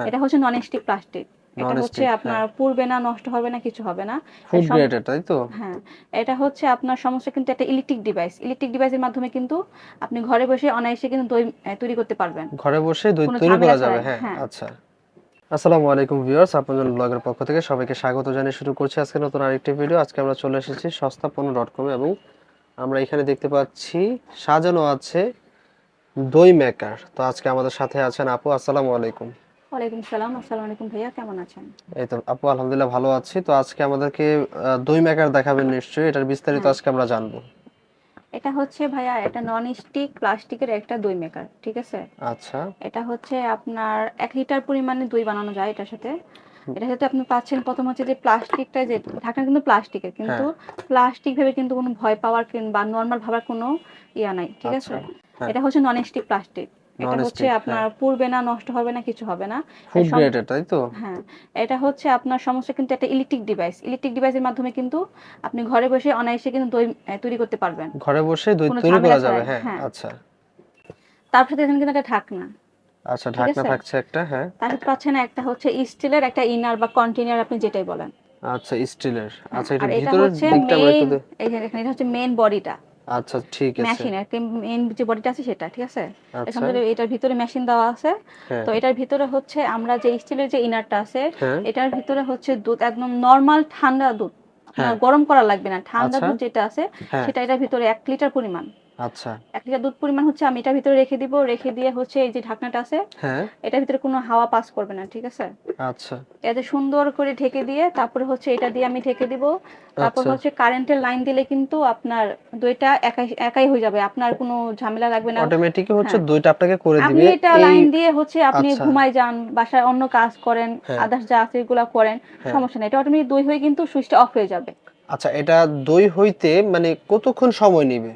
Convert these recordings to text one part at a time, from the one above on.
হ্যাঁ। এটা হচ্ছে নন স্টিক প্লাস্টিক এটা হচ্ছে আপনার পুড়বে না নষ্ট হবে না কিছু হবে না। ফুড গ্রেডের তাই তো? হ্যাঁ। এটা হচ্ছে আপনার সমস্ত কিন্তু একটা ইলেকট্রিক ডিভাইস ইলেকট্রিক ডিভাইসের মাধ্যমে কিন্তু আপনি ঘরে বসে অনায়াসে কিন্তু দই তৈরি করতে পারবেন। ঘরে বসে দই তৈরি করা যাবে হ্যাঁ হ্যাঁ। আচ্ছা। আসসালামু আলাইকুম ভিউয়ার্স আপনাদের ব্লগের পক্ষ থেকে সবাইকে স্বাগত জানিয়ে শুরু করছি আজকে নতুন আরেকটি ভিডিও আজকে আমরা চলে এসেছি সস্তা পণ্য ডট কমে এবং আমরা এখানে দেখতে পাচ্ছি সাজানো আছে দই মেকার তো আজকে আমাদের সাথে আছেন আপু আসসালামু আলাইকুম। ওয়ালাইকুম সালাম আসসালামু আলাইকুম ভাইয়া কেমন আছেন? এই তো আপু আলহামদুলিল্লাহ ভালো আছি। তো আজকে আমাদেরকে দই মেকার দেখাবেন নিশ্চয়ই এটার বিস্তারিত হ্যাঁ। আজকে আমরা জানব। এটা হচ্ছে ভাইয়া এটা নন স্টিক প্লাস্টিকের একটা দই মেকার ঠিক আছে? আচ্ছা। এটা হচ্ছে আপনার এক লিটার পরিমাণে দই বানানো যায় এটার সাথে। এটা সাথে আপনি পাচ্ছেন প্রথম হচ্ছে যে প্লাস্টিকটা যে ঢাকনা কিন্তু প্লাস্টিকের কিন্তু হ্যাঁ। প্লাস্টিক ভেবে কিন্তু কোনো ভয় পাওয়ার বা নর্মাল ভাবার কোনো ইয়া নাই ঠিক আছে? আচ্ছা, হ্যাঁ। এটা হচ্ছে নন স্টিক প্লাস্টিক এটা হচ্ছে আপনার পুড়বে না নষ্ট হবে না কিছু হবে না। ফুড গ্রেডের তাই তো? হ্যাঁ এটা হচ্ছে আপনার সমস্ত কিন্তু একটা ইলেকট্রিক ডিভাইস ইলেকট্রিক ডিভাইসের মাধ্যমে কিন্তু আপনি ঘরে বসে অনায়াসে কিন্তু দই তৈরি করতে পারবেন। ঘরে বসে দই তৈরি করা যাবে হ্যাঁ হ্যাঁ। আচ্ছা। তার সাথে এখানে কিন্তু একটা ঢাকনা। আচ্ছা ঢাকনা আছে? থাকছে একটা হ্যাঁ। তার সাথে পাচ্ছেন একটা হচ্ছে স্টিলের একটা ইনার বা কন্টেনার আপনি যেটাই বলেন। আচ্ছা স্টিলের। আচ্ছা এটা আর এটা ভিতরের হচ্ছে দিকটা দে- এই যে দেখেন এটা হচ্ছে মেইন বডিটা আচ্ছা ঠিক আছে। মেশিন একটা মেইন যে বডিটা আছে সেটা ঠিক আছে? আচ্ছা। এখান এটার ভিতরে মেশিন দেওয়া আছে হ্যাঁ। তো এটার ভিতরে হচ্ছে আমরা যে স্টিলের যে ইনারটা আছে হ্যাঁ। এটার ভিতরে হচ্ছে দুধ একদম নরমাল ঠান্ডা দুধ। হ্যাঁ। গরম করা লাগবে না। ঠান্ডা আচ্ছা। দুধ যেটা আছে সেটা এটার ভিতরে এক লিটার পরিমাণ। আচ্ছা এক লিটার দুধ পরিমাণ হচ্ছে আমি এটার ভিতরে রেখে দিব রেখে দিয়ে হচ্ছে এই যে ঢাকনাটা আছে হ্যাঁ এটার ভিতরে কোনো হাওয়া পাস করবে না ঠিক আছে আচ্ছা এতে সুন্দর করে ঢেকে দিয়ে তারপরে হচ্ছে এটা দিয়ে আমি ঢেকে দিব তারপর আচ্ছা। হচ্ছে কারেন্টের লাইন দিলে কিন্তু আপনার দইটা একাই একাই হয়ে যাবে আপনার কোনো ঝামেলা লাগবে না অটোমেটিক হচ্ছে হ্যাঁ। দুইটা আপনাকে করে আপনি এটা লাইন দিয়ে হচ্ছে আপনি আচ্ছা। ঘুমাই যান বাসায় অন্য কাজ করেন হ্যাঁ। আদার্স যা আছে এগুলো করেন হ্যাঁ। সমস্যা নেই এটা অটোমেটিক দই হয়ে কিন্তু সুইচটা অফ হয়ে যাবে আচ্ছা এটা দই হইতে মানে কতক্ষণ সময় নেবে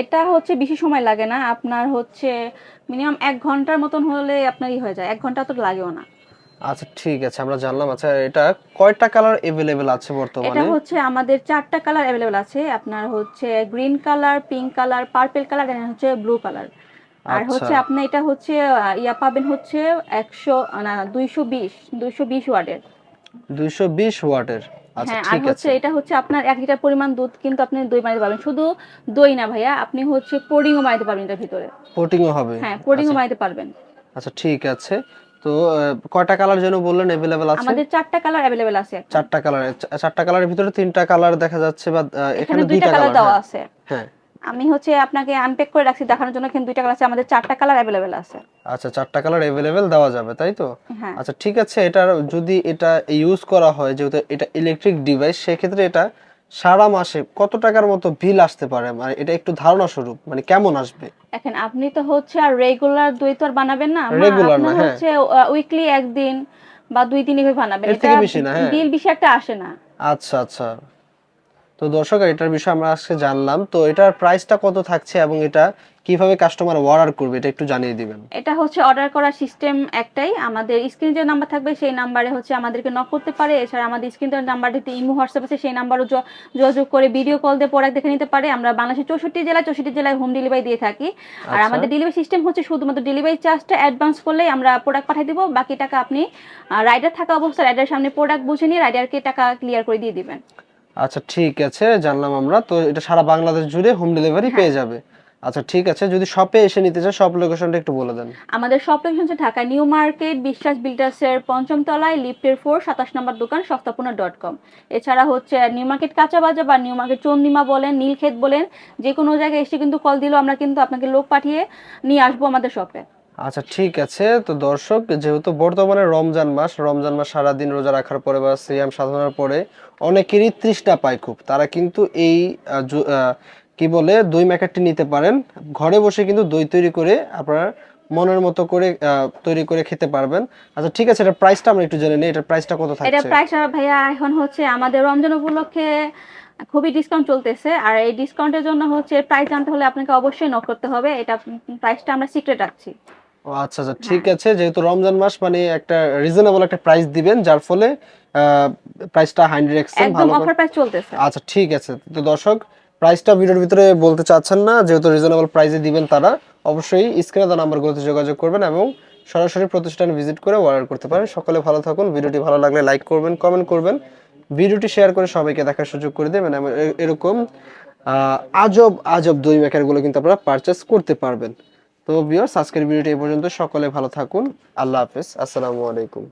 এটা হচ্ছে বেশি সময় লাগে না। আপনার হচ্ছে মিনিমাম এক ঘণ্টার মতন হলে আপনার ই হয়ে যায়। এক ঘণ্টা তো লাগেও না। আচ্ছা ঠিক আছে আমরা জানলাম। আচ্ছা এটা কয়টা কালার এভেলেবেল আছে বর্তমানে? এটা হচ্ছে আমাদের চারটা কালার অ্যাভেলেবল আছে। আপনার হচ্ছে green colour pink colour purple colour and হচ্ছে ব্লু কালার। আর আচ্ছা। হচ্ছে আপনি এটা হচ্ছে ইয়া পাবেন হচ্ছে একশো না দুইশো বিশ দুইশো বিশ ওয়ার্ডের দুইশো বিশ ওয়াটের। হ্যাঁ আর হচ্ছে এটা হচ্ছে আপনার এক লিটার পরিমাণ দুধ কিন্তু আপনি দই বানাতে পারবেন শুধু দই না ভাইয়া আপনি হচ্ছে পোডিংও বানাতে পারবেন এটার ভিতরে। পোডিংও হবে? হ্যাঁ পোডিংও আচ্ছা, বানাতে পারবেন। আচ্ছা ঠিক আছে। তো কয়টা কালার যেন বললেন अवेलेबल আছে? আমাদের চারটা কালার অ্যাভেলেবেল আছে চারটা কালার চারটা কালারের ভিতরে তিনটা কালার দেখা যাচ্ছে বা এখানে এখানে দুইটা কালার দেওয়া হ্যাঁ। আছে। হ্যাঁ। আমি হচ্ছে আপনাকে আনপ্যাক করে রাখছি দেখানোর জন্য কিন্তু দুইটা কালার আছে আমাদের চারটা কালার অ্যাভেলেবেল আছে। আচ্ছা চারটা কালার এভেলেবেল দেওয়া যাবে তাই তো? হ্যাঁ। আচ্ছা ঠিক আছে এটা যদি এটা ইউজ করা হয় যেহেতু এটা ইলেকট্রিক ডিভাইস সেক্ষেত্রে এটা সারা মাসে কত টাকার মতো বিল আসতে পারে? মানে এটা একটু ধারণা স্বরূপ মানে কেমন আসবে? এখন আপনি তো হচ্ছে আর রেগুলার দুই তো আর বানাবেন না রেগুলার না, হ্যাঁ। হচ্ছে উইকলি একদিন বা দুই দিন এভাবে বানাবেন। না, হ্যাঁ। বিল বেশি একটা আসে না। আচ্ছা আচ্ছা। তো দর্শক এটার বিষয়ে আমরা আজকে জানলাম। তো এটার প্রাইসটা কত থাকছে এবং এটা কীভাবে কাস্টমার অর্ডার করবে এটা একটু জানিয়ে দিবেন। এটা হচ্ছে অর্ডার করার সিস্টেম একটাই। আমাদের স্ক্রিনে যে নাম্বার থাকবে সেই নাম্বারে হচ্ছে আমাদেরকে নক করতে পারে। এছাড়া আমাদের স্ক্রিনের নাম্বারটিতে ইমো হোয়াটসঅ্যাপ আছে সেই নাম্বারও যোগাযোগ করে ভিডিও কল দিয়ে প্রোডাক্ট দেখে নিতে পারে। আমরা বাংলাদেশের চৌষট্টি জেলায় চৌষট্টি জেলায় হোম ডেলিভারি দিয়ে থাকি। আর আচ্ছা। আমাদের ডেলিভারি সিস্টেম হচ্ছে শুধুমাত্র ডেলিভারি চার্জটা অ্যাডভান্স করলেই আমরা প্রোডাক্ট পাঠিয়ে দিব। বাকি টাকা আপনি রাইডার থাকা অবস্থায় রাইডার সামনে প্রোডাক্ট বুঝে নিয়ে রাইডারকে টাকা ক্লিয়ার করে দিয়ে দিবেন। আচ্ছা ঠিক আছে জানলাম আমরা। তো এটা সারা বাংলাদেশ জুড়ে হোম ডেলিভারি হ্যাঁ। পেয়ে যাবে। আচ্ছা ঠিক আছে যদি শপে এসে নিতে চায় শপ লোকেশনটা একটু বলে দেন। আমাদের শপ লোকেশন হচ্ছে ঢাকা নিউ মার্কেট বিশ্বাস বিল্ডার্সের পঞ্চম তলায় লিফটের ফোর সাতাশ নম্বর দোকান সস্তাপনা ডট কম এছাড়া হচ্ছে নিউ মার্কেট কাঁচা বাজার বা নিউ মার্কেট চন্দিমা বলেন নীলক্ষেত বলেন যে কোনো জায়গায় এসে কিন্তু কল দিলেও আমরা কিন্তু আপনাকে লোক পাঠিয়ে নিয়ে আসব আমাদের শপে আচ্ছা ঠিক আছে। তো দর্শক যেহেতু বর্তমানে রমজান মাস রমজান মাস সারাদিন রোজা রাখার পরে বা সিয়াম সাধনার পরে অনেকেরই তৃষ্ণা পায় খুব। তারা কিন্তু এই কি বলে দই ম্যাকেটটি নিতে পারেন। ঘরে বসে কিন্তু দই তৈরি করে আপনার মনের মতো করে তৈরি করে খেতে পারবেন। আচ্ছা ঠিক আছে এটা প্রাইসটা আমরা একটু জেনে নিই। এটার প্রাইসটা কত থাকছে এটা থাকছে? প্রাইস ভাইয়া এখন হচ্ছে আমাদের রমজান উপলক্ষে খুবই ডিসকাউন্ট চলতেছে। আর এই ডিসকাউন্টের জন্য হচ্ছে প্রাইস জানতে হলে আপনাকে অবশ্যই নক করতে হবে। এটা প্রাইসটা আমরা সিক্রেট রাখছি। ও আচ্ছা আচ্ছা হ্যাঁ। ঠিক আছে। যেহেতু রমজান মাস মানে একটা রিজনেবল একটা প্রাইস দিবেন যার ফলে প্রাইসটা 100 একদম অফার প্রাইস চলতেছে। আচ্ছা ঠিক আছে। তো দর্শক প্রাইসটা ভিডিওর ভিতরে বলতে চাচ্ছেন না যেহেতু রিজনেবল প্রাইসে দিবেন তারা অবশ্যই স্ক্রিনে দেওয়া নাম্বারগুলোতে যোগাযোগ করবেন এবং সরাসরি প্রতিষ্ঠান ভিজিট করে অর্ডার করতে পারেন। সকলে ভালো থাকুন ভিডিওটি ভালো লাগলে লাইক করবেন কমেন্ট করবেন। ভিডিওটি শেয়ার করে সবাইকে দেখার সুযোগ করে দেবেন এরকম আজব আজব দই মেকারগুলো কিন্তু আপনারা পারচেস করতে পারবেন। তো বিয়ার্স সাবস্ক্রাইব ভিডিওটি এ পর্যন্ত। সকলে ভালো থাকুন। আল্লাহ হাফেজ। আসসালামু আলাইকুম।